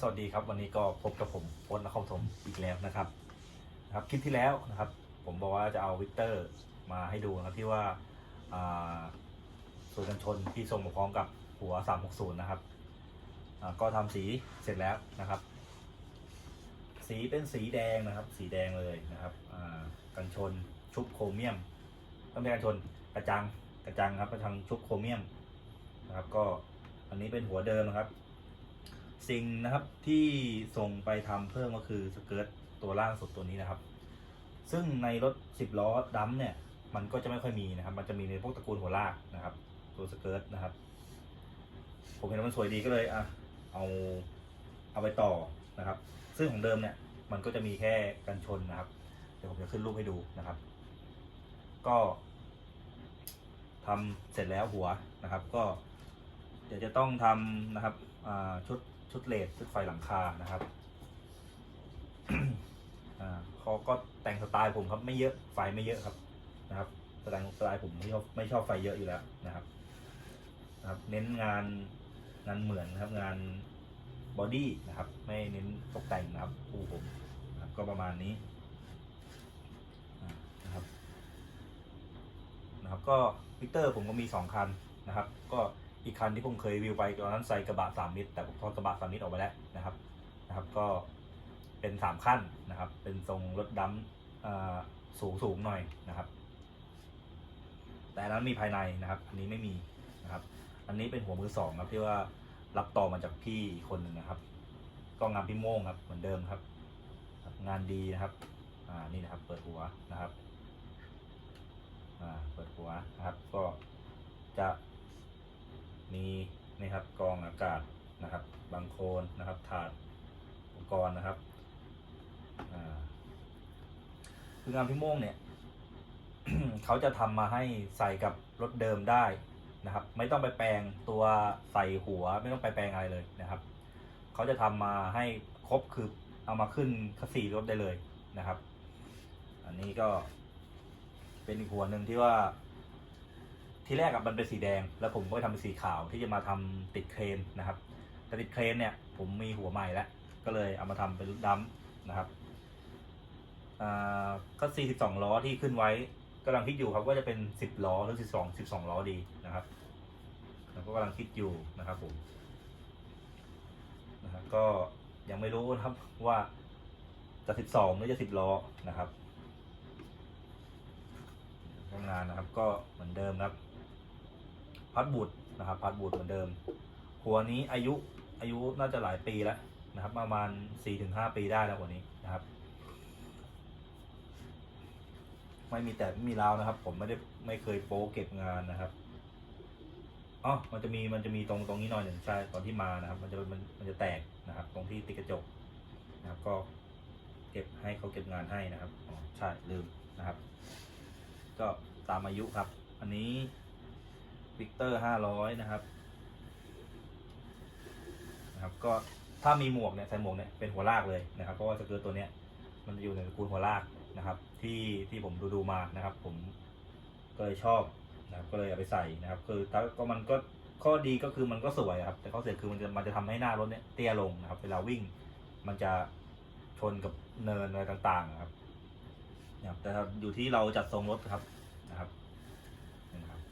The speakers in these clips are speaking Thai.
สวัสดีครับ วันนี้ก็พบกับผมพลนครปฐมอีกแล้วนะครับนะครับ คลิปที่แล้วนะครับ ผมบอกว่าจะเอาวิกเตอร์มาให้ดูนะครับที่ว่าส่วนกันชนที่ส่งมาพร้อมกับหัว 360 นะครับ ก็ทำสีเสร็จแล้วนะครับ สีเป็นสีแดงนะครับ สีแดงเลยนะครับกันชนชุบโครเมียมต้องเป็นกันชนกระจังกระจังครับกระจังชุบโครเมียมนะครับ ก็อันนี้เป็นหัวเดิมนะครับ สิ่งนะครับที่ส่งไปทำเพิ่มก็คือสเกิร์ตตัวล่างสุดตัวนี้นะครับ ซึ่งในรถ 10 ล้อดัมเนี่ย มันก็จะไม่ค่อยมีนะครับ มันจะมีในพวกตระกูลหัวลากนะครับ ตัวสเกิร์ตนะครับ ผมเห็นว่ามันสวยดีก็เลยอะเอาเอาไปต่อนะครับ ซึ่งของเดิมเนี่ย มันก็จะมีแค่กันชนนะครับ เดี๋ยวผมจะขึ้นรูปให้ดูนะครับ ก็ทำเสร็จแล้วหัวนะครับ ก็เดี๋ยวจะต้องทำนะครับชุด ชุดเลดชุดไฟหลังคานะครับอ่าเขาก็แต่งสไตล์ผมครับไม่เยอะไฟไม่เยอะครับนะครับสไตล์สไตล์ผมไม่ชอบไม่ชอบไฟเยอะอยู่แล้วนะครับนะครับ เน้นงานงานเหมือนนะครับ งานบอดี้นะครับ ไม่เน้นตกแต่งนะครับปูผมนะครับ ก็ประมาณนี้นะครับ นะครับ ก็วิเตอร์ผมก็มีสองคันนะครับ ก็ อีกคันที่ผมเคยรีวิวไปตอนนั้นใส่กระบะสามมิตรแต่ผมทอดกระบะสามมิตรออกไปแล้วนะครับนะครับ ก็เป็นสามขั้นนะครับ เป็นทรงรถดัมอ่าสูงสูงหน่อยนะครับ แต่อันนั้นมีภายในนะครับ อันนี้ไม่มีนะครับ อันนี้เป็นหัวมือสองครับที่ว่ารับต่อมาจากพี่อีกคนหนึ่งนะครับ ก็งานพี่โม่งครับเหมือนเดิมครับ งานดีนะครับอ่านี่นะครับ เปิดหัวนะครับอ่าเปิดหัวนะครับ ก็จะ มีนี่ครับกองอากาศนะครับบางโคลนนะครับถาดอุปกรณ์นะครับคืองานพี่โม่งเนี่ยเขาจะทำมาให้ใส่กับรถเดิมได้นะครับ ไม่ต้องไปแปลงตัวใส่หัว ไม่ต้องไปแปลงอะไรเลยนะครับ เขาจะทำมาให้ครบคือเอามาขึ้นคัสซีรถได้เลยนะครับ อันนี้ก็เป็นอีกหัวหนึ่งที่ว่า ทีแรกอะมันเป็นสีแดง แล้วผมก็ไปทำเป็นสีขาวที่จะมาทำติดเครนนะครับแต่ติดเครนเนี่ยผมมีหัวใหม่แล้ว ก็เลยเอามาทำเป็นดัมนะครับอ่าก็สี่สิบสองล้อที่ขึ้นไว้กำลังคิดอยู่ครับว่าจะเป็นสิบล้อหรือสิบสองสิบสองล้อดีนะครับแล้วก็กำลังคิดอยู่นะครับผมนะครับก็ยังไม่รู้นะครับว่าจะสิบสองหรือจะสิบล้อนะครับ ทำงานนะครับก็เหมือนเดิมครับ พัดบุตรนะครับพัดบุตรเหมือนเดิม หัวนี้อายุอายุน่าจะหลายปีแล้วนะครับ ประมาณสี่ถึงห้าปีได้แล้วหัวนี้นะครับ ไม่มีแต่ไม่มีราวนะครับ ผมไม่ได้ไม่เคยโป๊เก็บงานนะครับอ๋อมันจะมีมันจะมีตรงตรงนี้หน่อยหนึ่งใช่ตอนที่มานะครับ มันจะมันมันจะแตกนะครับ ตรงที่ติดกระจกนะครับ ก็เก็บให้เขาเก็บงานให้นะครับอ๋อใช่ลืมนะครับ ก็ตามอายุครับ อันนี้ วิกเตอร์ห้าร้อยนะครับนะครับ ก็ถ้ามีหมวกเนี่ยใส่หมวกเนี่ยเป็นหัวลากเลยนะครับเพราะว่าสเกิร์ตตัวเนี้ยมันอยู่ในตระกูลหัวลากนะครับ ที่ที่ผมดูดูมานะครับ ผมก็เลยชอบนะครับก็เลยเอาไปใส่นะครับ คือถ้าก็มันก็ข้อดีก็คือมันก็สวยครับ แต่ข้อเสียคือมันจะมันจะทำให้หน้ารถเนี่ยเตี้ยลงนะครับ เวลาวิ่งมันจะชนกับเนินอะไรต่างๆนะครับนะครับแต่อยู่ที่เราจัดทรงรถครับ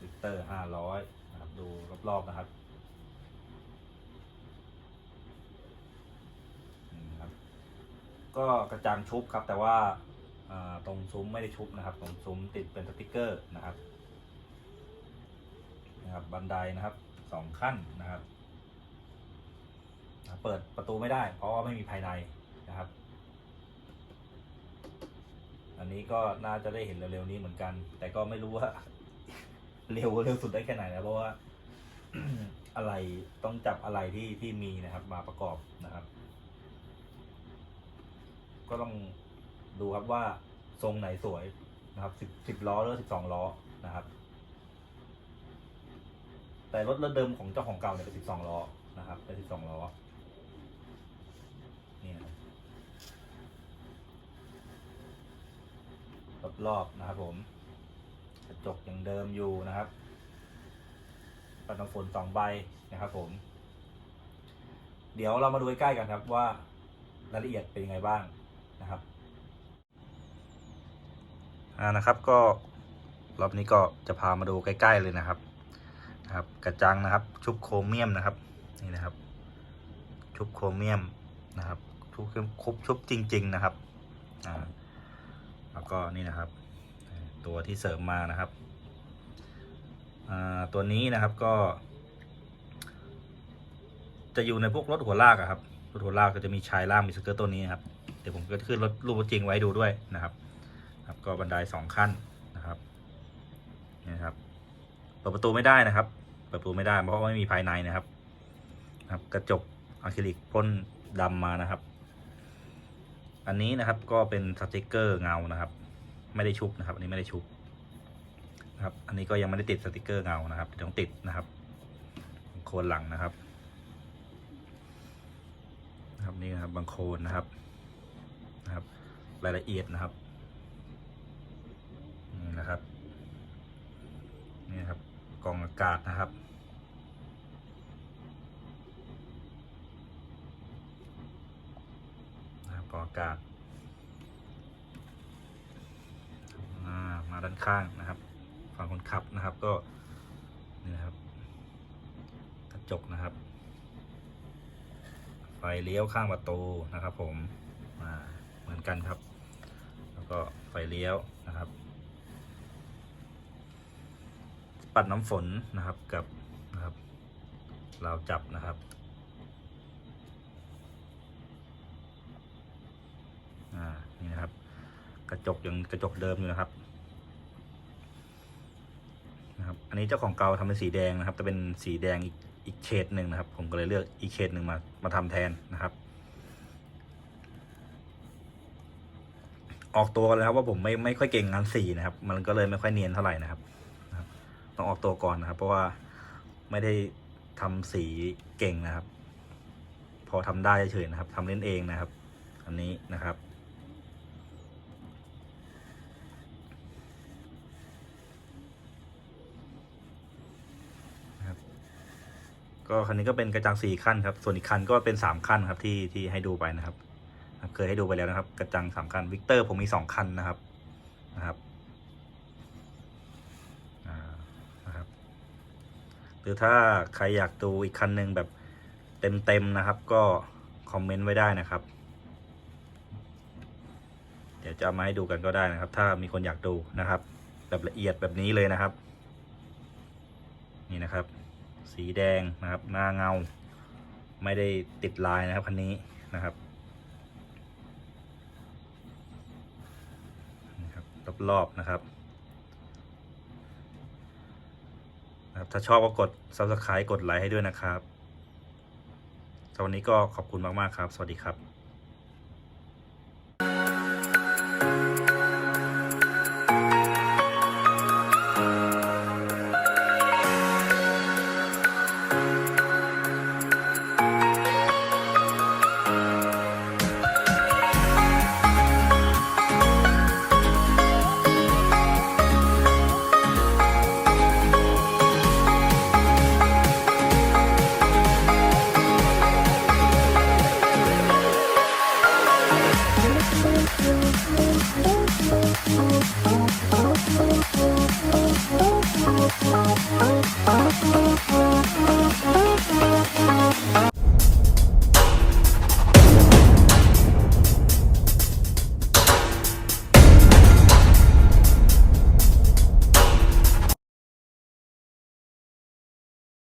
ลิตเตอร์ห้าร้อยนะครับ ดูรอบๆนะครับนี่นะครับ ก็กระจังชุบครับ แต่ว่าาตรงซุ้มไม่ได้ชุบนะครับตรงซุ้มติดเป็นสติกเกอร์นะครับนะครับบันไดนะครับสองขั้นนะครับ เปิดประตูไม่ได้ เพราะว่าไม่มีภายในนะครับ อันนี้ก็น่าจะได้เห็นเร็วๆนี้เหมือนกัน แต่ก็ไม่รู้ว่า เร็วเร็วสุดได้แค่ไหนนะเพราะว่า อะไรต้องจับอะไรที่ที่มีนะครับ มาประกอบนะครับ ก็ต้องดูครับว่าทรงไหนสวยนะครับสิบสิบล้อหรือสิบสองล้อนะครับ แต่รถรถเดิมของเจ้าของเก่าเนี่ยเป็นสิบสองล้อนะครับ เป็นสิบสองล้อนี่นะครับรอบๆนะครับผม จกอยังเดิมอยู่นะครับปัดน้ำฝนสองใบนะครับผม เดี๋ยวเรามาดูใกล้ๆกันครับว่ารายละเอียดเป็นยังไงบ้างนะครับอ่านะครับก็รอบนี้ก็จะพามาดูใกล้ ๆ เลยนะครับนะครับ กระจังนะครับ ชุบโครเมียมนะครับนี่นะครับ ชุบโครเมียมนะครับชุบคุบชุบจริง ๆ นะครับอ่าแล้วก็นี่นะครับ ตัวที่เสริมมานะครับอ่าตัวนี้นะครับก็ จะอยู่ในพวกรถหัวลากครับรถหัวลากก็จะมีชายล่างมีสเกิร์ตตัวนี้ครับเดี๋ยวผมก็ขึ้นรถรูปรถจริงไว้ดูด้วยนะครับครับก็บันไดสองขั้นนะครับนี่นะครับเปิดประตูไม่ได้นะครับเปิดประตูไม่ได้เพราะว่าไม่มีภายในนะครับครับ กระจกอะคริลิกพ่นดำมานะครับ อันนี้นะครับก็เป็นสติกเกอร์เงานะครับ ไม่ได้ชุบนะครับอันนี้ไม่ได้ชุบนะครับ อันนี้ก็ยังไม่ได้ติดสติกเกอร์เงานะครับต้องติดนะครับโคนหลังนะครับนะครับนี่นะครับบางโคนนะครับนะครับ รายละเอียดนะครับนี่นะครับนี่ครับกล่องอากาศนะครับนะครับกองอากาศ ด้านข้างนะครับ ฝั่งคนขับนะครับก็นี่นะครับกระจกนะครับ ไฟเลี้ยวข้างประตูนะครับ ผมอ่าเหมือนกันครับ แล้วก็ไฟเลี้ยวนะครับ ปัดน้ำฝนนะครับกับนะครับราวจับนะครับอ่านี่นะครับ กระจกยังกระจกเดิมอยู่นะครับนะครับ อันนี้เจ้าของเก่าทำเป็นสีแดงนะครับ แต่เป็นสีแดงอีกอีกเฉดหนึ่งนะครับ ผมก็เลยเลือกอีกเฉดหนึ่งมามาทำแทนนะครับ ออกตัวกันแล้วว่าผมไม่ไม่ค่อยเก่งงานสีนะครับ มันก็เลยไม่ค่อยเนียนเท่าไหร่นะครับ ต้องออกตัวก่อนนะครับ เพราะว่าไม่ได้ทำสีเก่งนะครับ พอทำได้เฉยๆนะครับทำเล่นเองนะครับ อันนี้นะครับ ก็คันนี้ก็เป็นกระจังสี่ขั้นครับ ส่วนอีกคันก็เป็นสามขั้นครับที่ที่ให้ดูไปนะครับ เคยให้ดูไปแล้วนะครับ กระจังสามคันวิกเตอร์ผมมีสองคันนะครับนะครับนะครับ หรือถ้าใครอยากดูอีกคันหนึ่งแบบเต็มๆนะครับ ก็คอมเมนต์ไว้ได้นะครับ เดี๋ยวจะเอามาให้ดูกันก็ได้นะครับ ถ้ามีคนอยากดูนะครับ แบบละเอียดแบบนี้เลยนะครับ นี่นะครับ สีแดงนะครับ หน้าเงา ไม่ได้ติดลายนะครับคันนี้นะครับนี่ครับรอบๆนะครับนะครับ ถ้าชอบก็กด subscribe กดไลค์ให้ด้วยนะครับสำหรับวันนี้ก็ขอบคุณมาก ๆ ครับ สวัสดีครับ Oh, oh, oh, oh, oh.